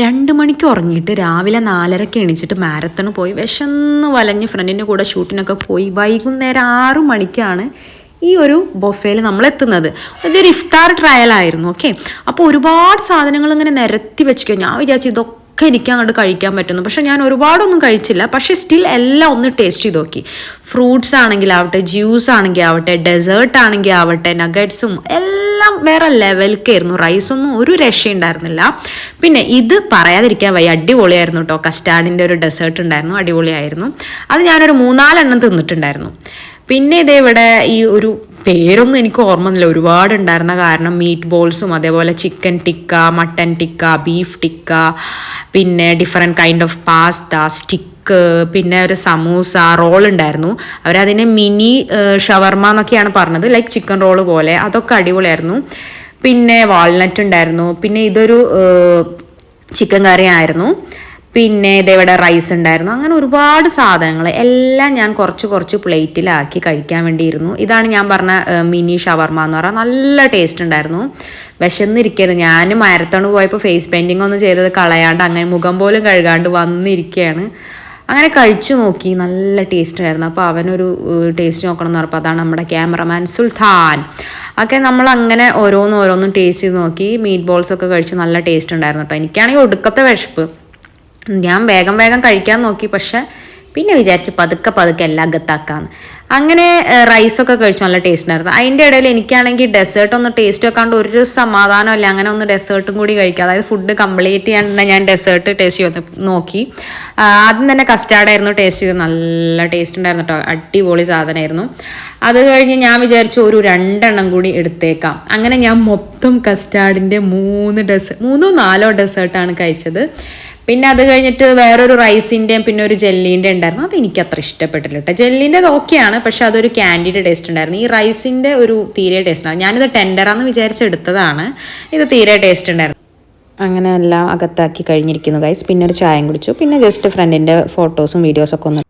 രണ്ട് മണിക്ക് ഉറങ്ങിയിട്ട് രാവിലെ നാലരക്ക് എണീച്ചിട്ട് മാരത്തണ് പോയി. വിശന്ന് വലഞ്ഞ് ഫ്രണ്ടിന്റെ കൂടെ ഷൂട്ടിനൊക്കെ പോയി. വൈകുന്നേരം ആറു മണിക്കാണ് ഈ ഒരു ബൊഫയിൽ നമ്മൾ എത്തുന്നത് ഇതൊരു ഇഫ്താർ ട്രയൽ ആയിരുന്നു ഓക്കെ അപ്പോൾ ഒരുപാട് സാധനങ്ങൾ ഇങ്ങനെ നിരത്തി വെച്ചിരിക്കുക ഞാൻ വിചാരിച്ചു ഇതൊക്കെ എനിക്ക് അങ്ങോട്ട് കഴിക്കാൻ പറ്റുന്നു. പക്ഷേ ഞാൻ ഒരുപാടൊന്നും കഴിച്ചില്ല. പക്ഷേ സ്റ്റിൽ എല്ലാം ഒന്ന് ടേസ്റ്റ് ചെയ്ത് നോക്കി. ഫ്രൂട്ട്സ് ആണെങ്കിൽ ആവട്ടെ ജ്യൂസ് ആണെങ്കിൽ ആവട്ടെ ഡെസേർട്ട് ആണെങ്കിൽ ആവട്ടെ നഗറ്റ്സും വേറെ ലെവൽക്കായിരുന്നു. റൈസൊന്നും ഒരു രക്ഷയുണ്ടായിരുന്നില്ല. പിന്നെ ഇത് പറയാതിരിക്കാൻ വയ്യ. അടിപൊളിയായിരുന്നു കേട്ടോ കസ്റ്റാർഡിന്റെ ഒരു ഡെസേർട്ട് ഉണ്ടായിരുന്നു. അടിപൊളിയായിരുന്നു. അത് ഞാനൊരു മൂന്നാലെണ്ണം തിന്നിട്ടുണ്ടായിരുന്നു. പിന്നെ ഇതേ ഇവിടെ ഈ ഒരു പേരൊന്നും എനിക്ക് ഓർമ്മ ഒരുപാട് ഉണ്ടായിരുന്ന കാരണം മീറ്റ് ബോൾസും അതേപോലെ chicken tikka mutton tikka beef tikka പിന്നെ different kind of pasta stick പിന്നെ ഒരു സമൂസ റോൾ ഉണ്ടായിരുന്നു. അവരതിനെ മിനി ഷവർമ എന്നൊക്കെയാണ് പറഞ്ഞത്. ലൈക്ക് ചിക്കൻ റോൾ പോലെ. അതൊക്കെ അടിപൊളിയായിരുന്നു. പിന്നെ വാൾനട്ട് ഉണ്ടായിരുന്നു. പിന്നെ ഇതൊരു ചിക്കൻ കറി ആയിരുന്നു. പിന്നെ ഇതേവിടെ റൈസ് ഉണ്ടായിരുന്നു. അങ്ങനെ ഒരുപാട് സാധനങ്ങൾ. എല്ലാം ഞാൻ കുറച്ച് കുറച്ച് പ്ലേറ്റിലാക്കി കഴിക്കാൻ വേണ്ടിയിരുന്നു. ഇതാണ് ഞാൻ പറഞ്ഞ മിനി ഷവർമ എന്ന് പറഞ്ഞാൽ നല്ല ടേസ്റ്റ് ഉണ്ടായിരുന്നു. വിശന്നിരിക്കുന്നു. ഞാൻ മാരത്തോൺ പോയപ്പോൾ ഫേസ് പെയിന്റിംഗ് ഒന്നും ചെയ്തത് കളയാണ്ട് അങ്ങനെ മുഖം പോലും കഴുകാണ്ട് വന്നിരിക്കുകയാണ്. അങ്ങനെ കഴിച്ചു നോക്കി. നല്ല ടേസ്റ്റ് ആയിരുന്നു. അപ്പോൾ അവനൊരു ടേസ്റ്റ് നോക്കണം എന്ന് പറഞ്ഞപ്പോൾ അതാണ് നമ്മുടെ ക്യാമറമാൻ സുൽത്താൻ. ഒക്കെ നമ്മൾ അങ്ങനെ ഓരോന്നും ഓരോന്നും ടേസ്റ്റ് ചെയ്ത് നോക്കി. മീറ്റ് ബോൾസ് ഒക്കെ കഴിച്ച് നല്ല ടേസ്റ്റ് ഉണ്ടായിരുന്നു കേട്ടോ എനിക്കാണെങ്കിൽ ഒടുക്കത്തെ വിശപ്പ്. ഞാൻ വേഗം വേഗം കഴിക്കാൻ നോക്കി. പക്ഷേ പിന്നെ വിചാരിച്ച് പതുക്കെ പതുക്കെ എല്ലാം അകത്താക്കാന്ന്. അങ്ങനെ റൈസൊക്കെ കഴിച്ചു. നല്ല ടേസ്റ്റ് ഉണ്ടായിരുന്നു. അതിന്റെ ഇടയിൽ എനിക്കാണെങ്കിൽ ഡെസേർട്ട് ഒന്ന് ടേസ്റ്റ് വെക്കാണ്ട് ഒരു സമാധാനമല്ല. അങ്ങനെ ഒന്ന് ഡെസേർട്ടും കൂടി കഴിക്കുക. അതായത് ഫുഡ് കംപ്ലീറ്റ് ചെയ്യാണ്ട് ഞാൻ ഡെസേർട്ട് ടേസ്റ്റ് ചെയ്ത്. നോക്കി. ആദ്യം തന്നെ കസ്റ്റാർഡായിരുന്നു ടേസ്റ്റ് ചെയ്ത് നല്ല ടേസ്റ്റ് ഉണ്ടായിരുന്നു കേട്ടോ അടിപൊളി സാധനമായിരുന്നു. അത് കഴിഞ്ഞ് ഞാൻ വിചാരിച്ചു ഒരു രണ്ടെണ്ണം കൂടി എടുത്തേക്കാം. അങ്ങനെ ഞാൻ മൊത്തം കസ്റ്റാർഡിന്റെ മൂന്ന് ഡെസേർട്ട് മൂന്നോ നാലോ ഡെസേർട്ടാണ് കഴിച്ചത്. പിന്നെ അത് കഴിഞ്ഞിട്ട് വേറൊരു റൈസിന്റെയും പിന്നെ ഒരു ജെല്ലിന്റെ ഉണ്ടായിരുന്നു. അത് എനിക്ക് അത്ര ഇഷ്ടപ്പെട്ടില്ല കേട്ടോ ജെല്ലിന്റെ ഓക്കെയാണ് പക്ഷെ അതൊരു ക്യാൻഡിയുടെ ടേസ്റ്റ് ഉണ്ടായിരുന്നു. ഈ റൈസിന്റെ ഒരു തീരെ ടേസ്റ്റ് ആണ് ഞാനിത് ടെൻഡറാന്ന് വിചാരിച്ചെടുത്തതാണ് ഇത് തീരെ ടേസ്റ്റ് ഉണ്ടായിരുന്നു. അങ്ങനെ എല്ലാം അകത്താക്കി കഴിഞ്ഞിരിക്കുന്നു ഗൈസ് പിന്നെ ഒരു ചായം കുടിച്ചു. പിന്നെ ജസ്റ്റ് ഫ്രണ്ടിന്റെ ഫോട്ടോസും വീഡിയോസൊക്കെ ഒന്ന്